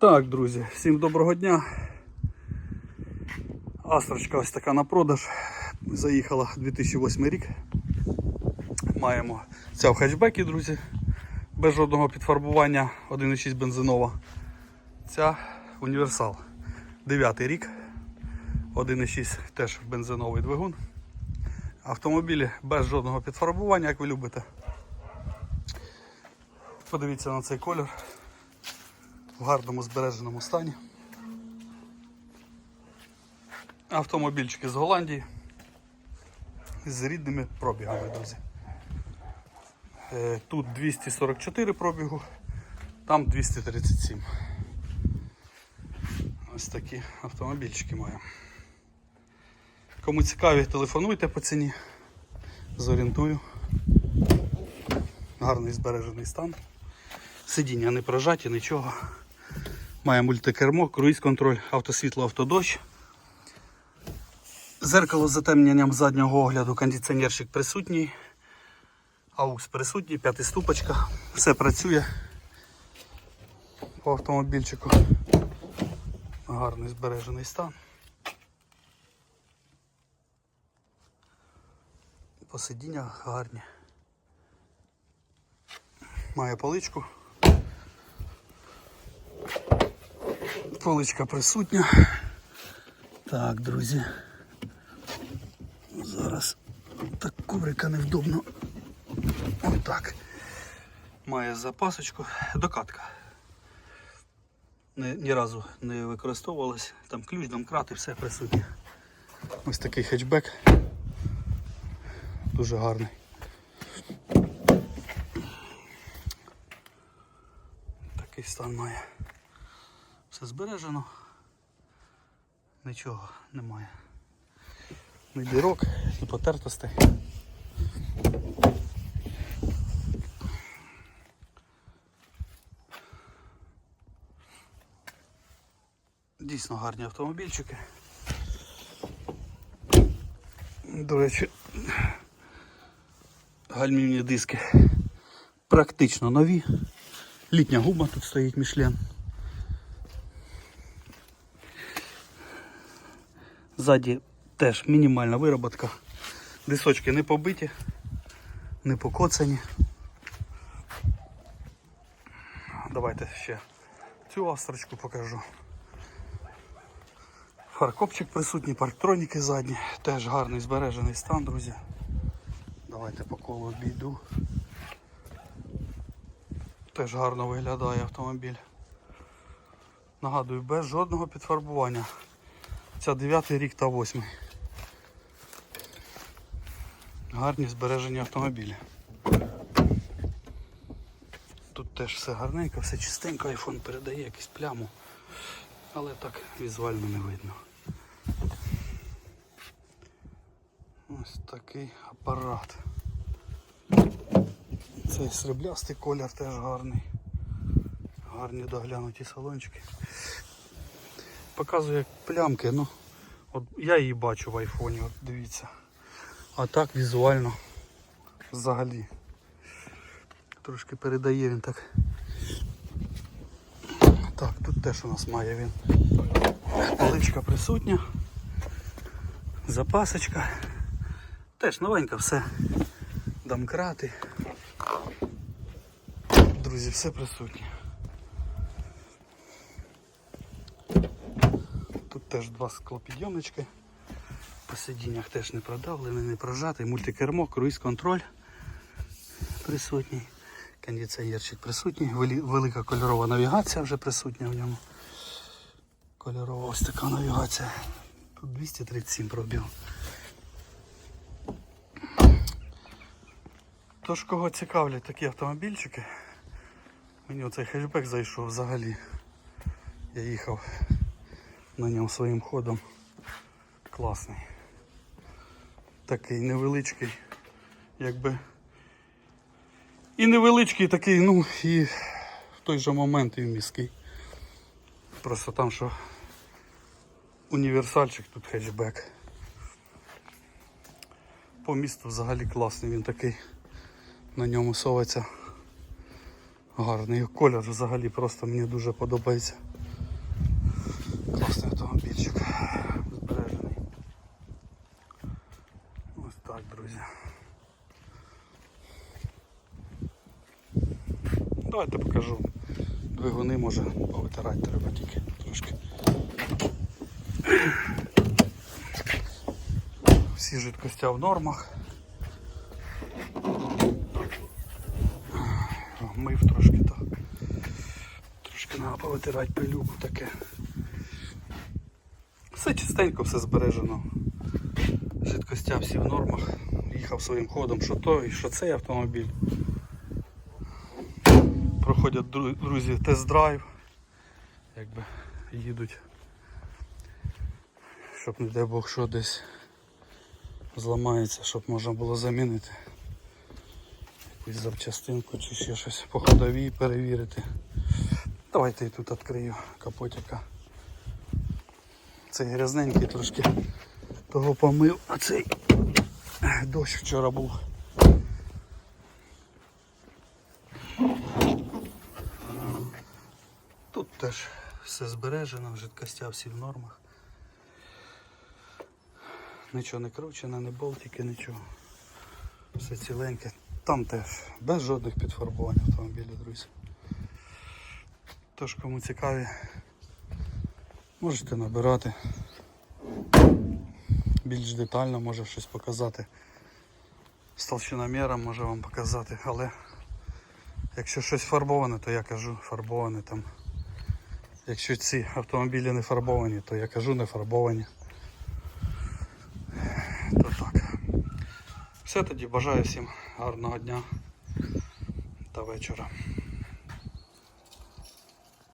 Так, друзі, всім доброго дня. Астрочка ось така на продаж. Заїхала 2008 рік. Маємо ця в хетчбекі, друзі, без жодного підфарбування 1,6 бензинова. Ця універсал. 9 рік. 1,6 теж бензиновий двигун. Автомобілі без жодного підфарбування, як ви любите. Подивіться на цей колір в гарному збереженому стані. Автомобільчики з Голландії з рідними пробігами, друзі. Е, Тут 244 пробігу, там 237. Ось такі автомобільчики маємо. Кому цікаві, телефонуйте по ціні. Зорієнтую. Гарний збережений стан. Сидіння не прожаті, нічого. Має мультикермо, круїз-контроль, автосвітло, автодощ. Зеркало з затемненням заднього огляду, кондиціонерчик присутній. Аукс присутній, п'ятиступочка. Все працює по автомобільчику. Гарний збережений стан. По сидіннях гарні. Має поличку. Поличка присутня. Так, друзі. Зараз так коврика невдобно. Отак. Має запасочку. Докатка. Ні, ні разу не використовувалась. Там ключ, домкрат і все присутнє. Ось такий хетчбек. Дуже гарний. Такий стан має. Все збережено. Нічого немає. Ні дірок, ні потертостей. Дійсно гарні автомобільчики. До речі, гальмівні диски практично нові. Літня губа тут стоїть Мішлен. Ззаді теж мінімальна вироботка. Дисочки не побиті, не покоцані. Давайте ще цю астрочку покажу. Фаркопчик присутній, парктроніки задні, теж гарний збережений стан, друзі. Давайте по колу обійду. Теж гарно виглядає автомобіль. Нагадую, без жодного підфарбування. Це 9 рік та 8. Гарні збережені автомобілі. Тут теж все гарненько, все чистенько, айфон передає якусь пляму, але так візуально не видно. Ось такий апарат. Цей сріблястий колір теж гарний. Гарні доглянуті салончики. Показує плямки, ну от я її бачу в айфоні, от дивіться. А так візуально взагалі. Трошки передає він так. Так, тут теж у нас має він. Поличка присутня. Запасочка. Теж новенька все. Домкрати. Друзі, все присутнє. Теж два склопідйомнички. По сидіннях теж не продавлений, не прожатий. Мультикермо, круїз-контроль присутній. Кондиціонерчик присутній. Велика кольорова навігація вже присутня в ньому. Кольорова ось така навігація. Тут 237 пробіг. Тож кого цікавлять такі автомобільчики, мені оцей хетчбек зайшов взагалі. Я їхав на ньому своїм ходом. Класний. Такий невеличкий, якби. І невеличкий такий, ну і в той же момент і міський. Просто там що універсальчик, тут хетчбек. По місту взагалі класний він такий. На ньому соваться гарний колір взагалі просто мені дуже подобається. Класний автомобільчик збережений. Ось так, друзі. Давайте покажу. Двигуни може повитирати треба тільки трошки. Всі жидкостя в нормах. Мив трошки так. Трошки треба повитирати пилюку таке. Все чистенько, все збережено. Жидкостя всі в нормах. Їхав своїм ходом, що той, що цей автомобіль. Проходять друзі тест-драйв. Якби їдуть. Щоб не дай Бог що десь зламається, щоб можна було замінити. Якусь запчастинку чи ще щось по ходовій перевірити. Давайте і тут відкрию капотика. Цей грязненький трошки того помив, а цей дощ вчора був. Тут теж все збережено, жидкостя всі в нормах. Нічого не кручено, не болтики, нічого. Все ціленьке. Там теж без жодних підфарбувань автомобіля, друзі. Тож кому цікаві, можете набирати. Більш детально може щось показати. З толщиноміром може вам показати, але якщо щось фарбоване, то я кажу фарбоване там. Якщо ці автомобілі не фарбовані, то я кажу не фарбовані. То так. Все тоді бажаю всім гарного дня та вечора.